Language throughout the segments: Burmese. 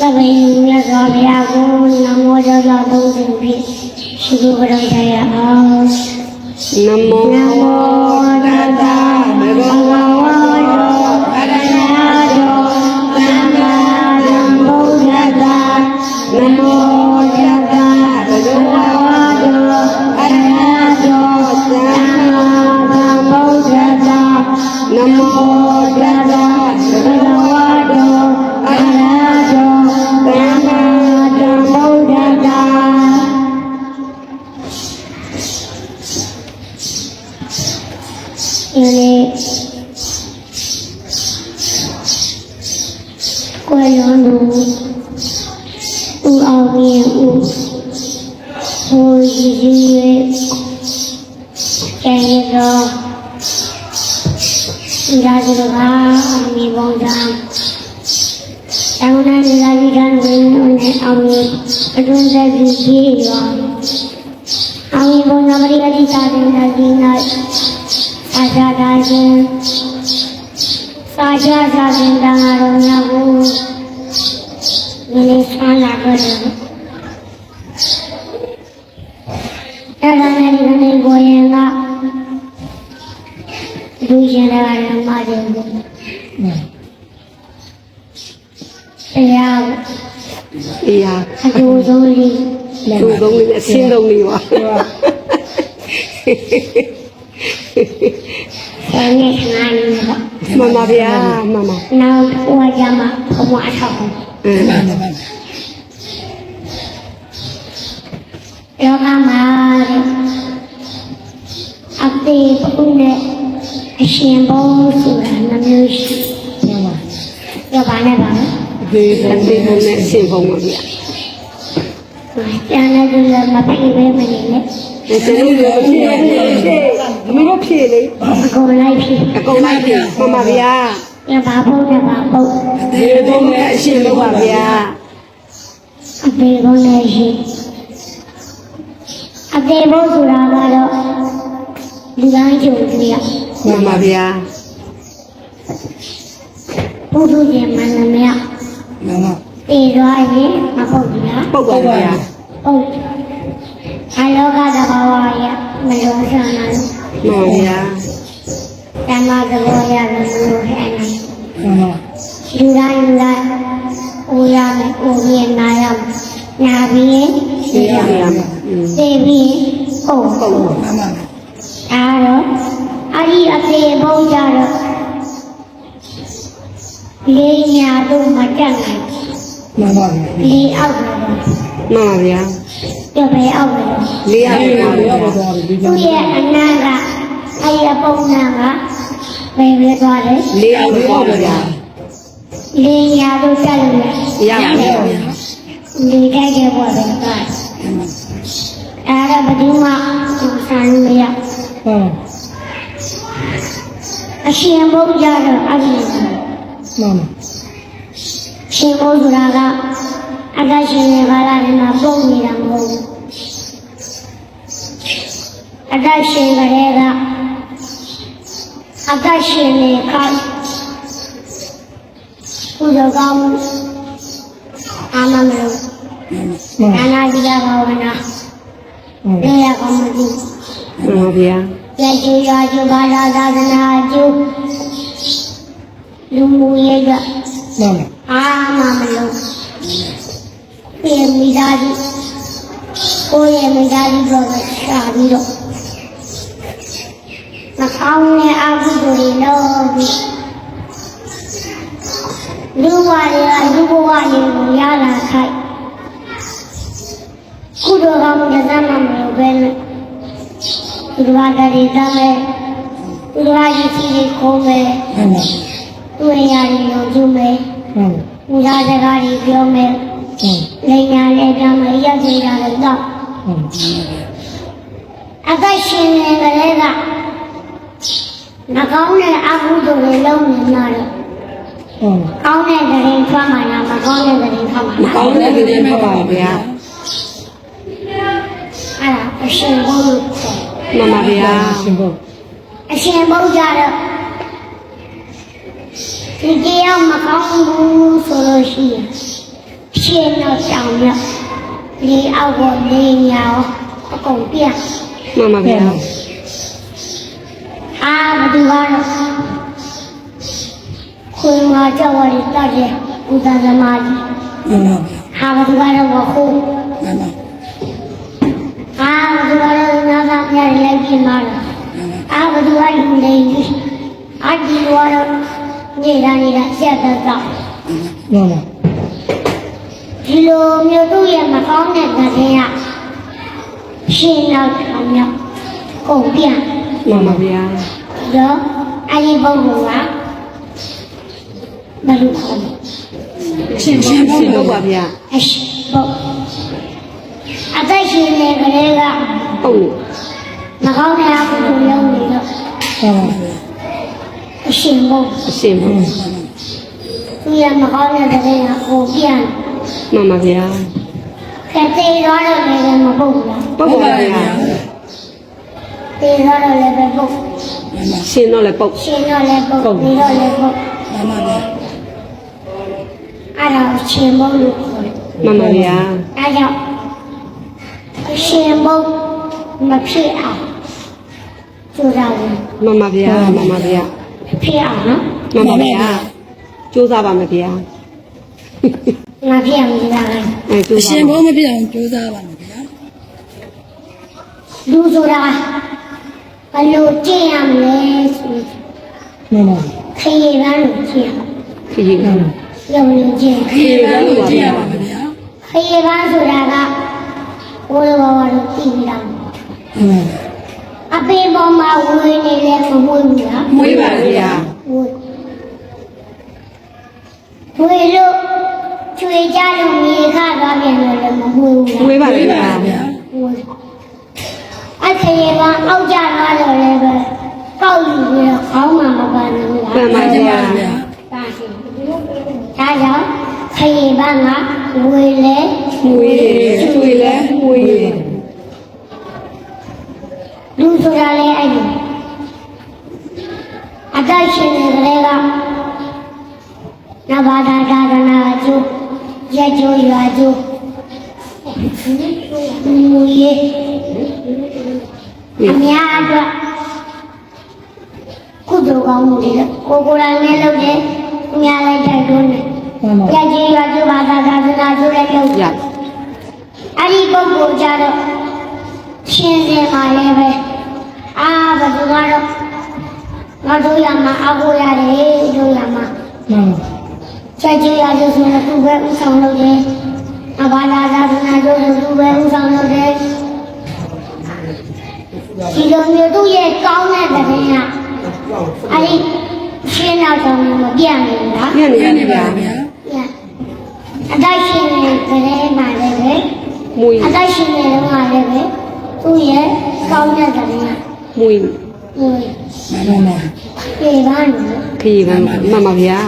သဗ္ဗေမြတ်စွာဘုရားကိုနမော ဒီနေ့ကိုယ်လုံးသူဦးအောင်ရင်ဦးဟိုရည်ရည်ရဲ့ကျန်ရတော့ဒီလာကြတော့ အမိဘုံသာတောင်းတဒီလာဒီကံဝင်နဲ့အောင်ရင်အတွင်းသက်ပြီးကြီးရောအောင်ရင်ဘုံသာပရိယတိသာတင်တဲ့ဒီနေ့အာသာသာရှင်စာချစာရှင်တန်ဃာတော်များကိုဒီနေ့ဆန်းလာကြတယ်အဲ့ဒါနဲ့ဒီနေ့ကိုရင်ကလူရှင်တွေကလည်းမကြဘူးတရားအေးဟာအကျိုးဆုံးလေးသူ့သုံးလေးအရှင်းဆုံးလေးပါ ဆယ်နှစ်ငါးနှစ်ပေါ့မမဗျာမမနောက်ဟိုကကြမှာဘုံအထောက်ဘူးအင်းလောကမှာအသေးပုနဲ့အရှင်ဘုံဆိုတာနှမျိုးရှိရောပါနဲ့ပါနော်ဒီအသေးပုံနဲ့အရှင်းပုံပါဗျာကျန်တဲ့သူလည်းမပြေပဲမနေနဲ့ဒီစလုံးကိုဖြည့်ဖြည့်ဖြည့် မင်းတို့ဖြည့်လေအကုန်လိုက်ဖြစ်အကုန်လိုက်ဖြည့်မမဗျာရပါဖို့နဲ့ပါပုတ်ဒီပုံနဲ့အရှင်းလို့ပါဗျာအသေးဘုံနဲ့ရှိအသေးဘုံဆိုတာကတော့လူတိုင်းကြုံကြရမမဗျာဘုသူရှင်မန္တမယမမတေသွားရင်မပုတ်ဘူးလားပုတ်ပါဗျာဟုတ်အလောကသဘာဝရမလို့ဆန္ဒလို့ မမဗျာဓမ္မသဘောရလို့မလို့ဟဲ့နေမမလူတိုင်းလူတိုင်းဦးရမယ်ဦးရနာရမယ်နာပြီးရင်ဒီရဗျာอืมသိပြီးရင်ဟုတ်ပုတ်မမဒါတော့အဒီအသေးဘုံကြတော့လေးညာတို့မတက်နိုင်မမလေးအောက်တယ်မမဗျာ ပြပဲအောက်တယ်လေးရအေးဗျာရောပါတော့ဒီသူ့ရဲ့အနန္တအဲ့ဒီအပုံနာကဘယ်ပဲသွားလဲလေးအောင်ပေါ့ဗျာလေးညာတို့တက်လို့ရရပါဗျာလေးတိုက်တဲ့ဘောပဲသွားအဲ့ဒါဘယ်သူမှဆန်လို့မရဟုတ်အရှင်ဘုရားတော့အပြင်မမရှင်ဘုရားက အတ္တရှင်ရဲ့ဘာလာထဲမှာပုံနေတာမဟုတ်ဘူးအတ္တရှင်ကလေးကအတ္တရှင်ရဲ့ခါဘုရားကောင်းအာမမေမမနာနာဒီကဘာဝနာလေရကောင်းမသိမမဗျာရကျူရကျူဘာသာသာသနာကျူလူမှုရေးကမမအာမမလို့ ပြေမိသားစုကိုယ့်ရဲ့မိသားစုတော့ရှာပြီးတော့မကောင်းတဲ့အကုသိုလ်တွေလုပ်ပြီးလူဘဝတွေကလူဘဝတွေကိုရလာခိုက်ကုသိုလ်ကောင်းတဲ့သမမလို့ပဲနဲ့ဒီဘာတရီတမ်းမဲ့ဒီဘာကြီးကြီးကိုမဲ့မမသူ့ရာတွေလို့ကျူမဲ့မမဘုရားစကားကြီးပြောမဲ့ဟုတ် လိန်ညာနဲ့ကြမ်းမရက်ကြတာလည်းတော့ဟုတ်အသက်ရှင်နေကြတဲ့ကမကောင်းတဲ့အကုသိုလ်တွေလုံးနေတာတော့ဟုတ်ကောင်းတဲ့တရင်ထွက်မှလားမကောင်းတဲ့တရင်ထွက်မှမလားကောင်းတဲ့လူတွေမှာပါဗျာအဲ့ဒါအရှင်ဘုရားမမဗျာရှင်ဘုအရှင်ဘုရားတော့ဒီတရားမကောင်းဘူးဆိုလို့ရှိရင် ဖြရှင်းတော့ကြောင်မြောက်လေအောက်ကိုလေညာရောအကုန်ပြမှန်ပါဗျာအာဘသူကတော့ခွေငါကြောက်ရည်တတ်တယ်ဥဒသမားကြီးမှန်ပါဟာဘသူကတော့မဟုတ်မှန်ပါအာဘသူကတော့နာသာပြရလိုက်ပြင်ပါလားအာဘသူကလူနေကြီးအာ ဒီကတော့နေတာနေတာဆက်သက်တော့မှန်ပါဒီလိုမျိုးသူ့ရဲ့မကောင်းတဲ့ကလေးကရှင်းတော့ကြောင်မြောက်ကုန်ပြမှန်ပါဗျာတော့အဲ့ဒီပုဂ္ဂိုလ်ကဘယ်လိုခေါ်လဲရှင်ရှင်ရှင်တော့ပါဗျာအရှိပုတ်အသက်ရှင်နေကလေးကဟုတ်နေမကောင်းတဲ့အကုသိုလ်လုပ်နေတော့မှန်ပါအရှင်ပုတ်အရှင်ပါသူရမကောင်းတဲ့ကလေးကကိုပြန် မှန်ပါဗျာကတိရောတော့လည်းမပုတ်ဘူးလားပုတ်ပါဗျာတေရောတော့လည်းပဲပုတ်ရှင်တော့လည်းပုတ်ရှင်တော့လည်းပုတ်ဒီတော့လည်းပုတ်မှန်ပါဗျာအဲ့ဒါကိုရှင်ပုတ်လို့ခေါ်တယ်မှန်ပါဗျာအဲကြောင့်အရှင်ပုတ်မဖြစ်အောင်ကြိုးစားတယ်မှန်ပါဗျာမှန်ပါဗျာဖြစ်အောင်နော်မှန်ပါဗျာစူးစမ်းပါမယ်ဗျာ ငါဖြစ်အောင်ကြိုးစားတယ်အဲစူးအစရှင်မ်းဘုံမပြအောင်ကြိုးစားပါမယ်ဗျာလူဆိုတာဘယ်လိုကြည့်ရမလဲဆိုမှန်ပါခရီးပန်းလို့ကြည့်ရအောင်ခရီးကရုံလို့ကြည့်ခရီးကလို့ပါဗျာဗျာခရီးပန်းဆိုတာကဘိုးတော်ဘာလို့ကြည့်နေတာမှန်ပါအပင်ပေါ်မှာဝေနေ န်းဘူးလားမှန်ပါဗျာဒါရှိဒါကြောင့်ခရေကငါဝေလေမွေးကျွေးလဲမွေးလူဆိုတာလည်းအဲ့ဒီအသက်ရှင်နေကလေးကနဘာသာသာသနာကျိုးရက်ကျိုးရွာကျိုးမူရေးအများအတွက် ကုသိုလ်ကောင်းမှုတွေလည်းကိုယ်ကိုယ်တိုင်လည်းလုပ်တယ်အများလည်းတိုက်တွန်းတယ်မှန်ပါရက်ကျိုးရွာကျိုးဘာသာသာသနာကျိုးလည်းလုပ်တယ်ရအဲ့ဒီပုဂ္ဂိုလ်ကြတော့ရှင်းစင်ပါလေပဲအာဘယ်သူကတော့ငါတို့ရမှာအဖို့ရတယ်တို့ရမှာမှန်ပါချက်ချင်းရလို့ဆိုရင်သူပဲဥဆောင်လုပ်တယ်အဘာသာသာသနာတို့ဆိုသူပဲဥဆောင်လုပ်တယ်ဒီလိုမျိုးသူ့ရဲ့ကောင်းတဲ့တဲ့က အဲ့ဒီရှင်းတော့တော့မပြတ်ဘူးလားညနေနေဗျာပြတ်အတိုက်ရှင်းနေတဲ့ကလေးမှလည်းပဲမွေးအသက်ရှင်နေတော့မှလည်းပဲသူ့ရဲ့ကောင်းတဲ့ကလေးကမွေးဟိုမှန်ပါပြေပါနေလို့ခရီးကမှန်ပါဗျာ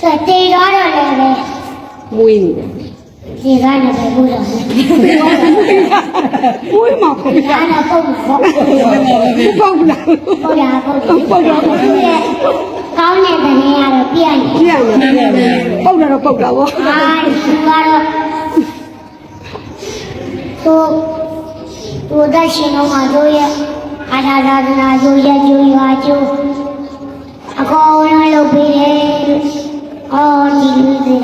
ဆိုတေတော့တော့လည်းပဲမွေးနေတယ် ပြေပါနေပဲဘုရားမွေးမှာပေါ့ဗျာဒါတော့ပုံပေါ့ပေါ့လားပုံရပုံပုံသူ့ရဲ့ကောင်းတဲ့ကလေးကတော့ပြည့်နေညနေပေါ့တာတော့ပေါ့တာဗောအာဒီကတော့သူသူသက်ရှင်တော့မှတို့ရဲ့အာသာသာသနာတို့ရဲ့ကျိုးရွာကျိုးအကောင်လုံးလုပ်ပေးတယ်အော်ဒီလူတွေ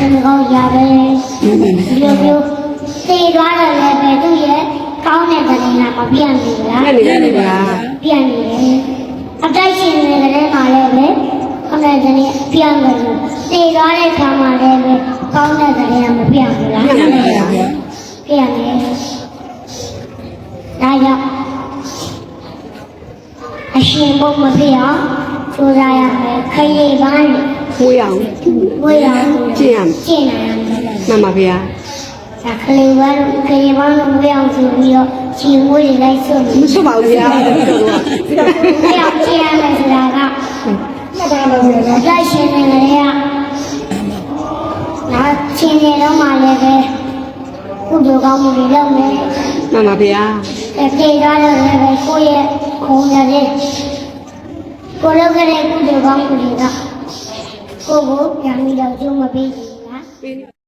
ကစံကောင်းရပဲဒီလိုမျိုးသိသွားတယ်လည်းပဲသူ့ရဲ့ကောင်းတဲ့ကလေးကမပြတ်ဘူးလားညနေနေဗျာပြတ်နေတယ်အတိုက်ရှင်နေတဲ့မှာလည်းပဲခဏတည်းပြတ်နေလို့သိသွားတဲ့ခါမှာလည်းပဲကောင်းတဲ့ကလေးကမပြတ်ဘူးလားညနေဗျာပြတ်နေဒါကြောင့်အရှင်ဘုမပြအောင်စူးစမ်းရမယ်ခရီးပန်း မွေးအောင်ဝေးအောင်ကျင့်ရမယ်ကျင့်နိုင်ရမယ်မှန်ပါဗျာဒါခလေးပန်းခရီးပန်းဝေးအောင်ဆိုပြီးတော့ခြေမွေးတွေလိုက်ဆွတ်နေမဆွပါဘူးဗျာဝေးအောင်ကျင့်ရမယ်ဆိုတာကမှန်ပါပါဗျာအသက်ရှင်နေကြတဲ့ကနောက်ချင်းနေတော့မှလည်းပဲကုသိုလ်ကောင်းမှုတွေလုပ်မယ်မှန်ပါဗျာ။အဲပြေသွားတော့လည်းပဲကိုယ့်ရဲ့ခုံရတယ်။ကိုယ်လုပ်ခဲ့တဲ့ကုသိုလ်ကောင်းမှုတွေက ကိုယ့်ကိုပြန်ပြီးတော့ကျိုးမပေးဘူးလား။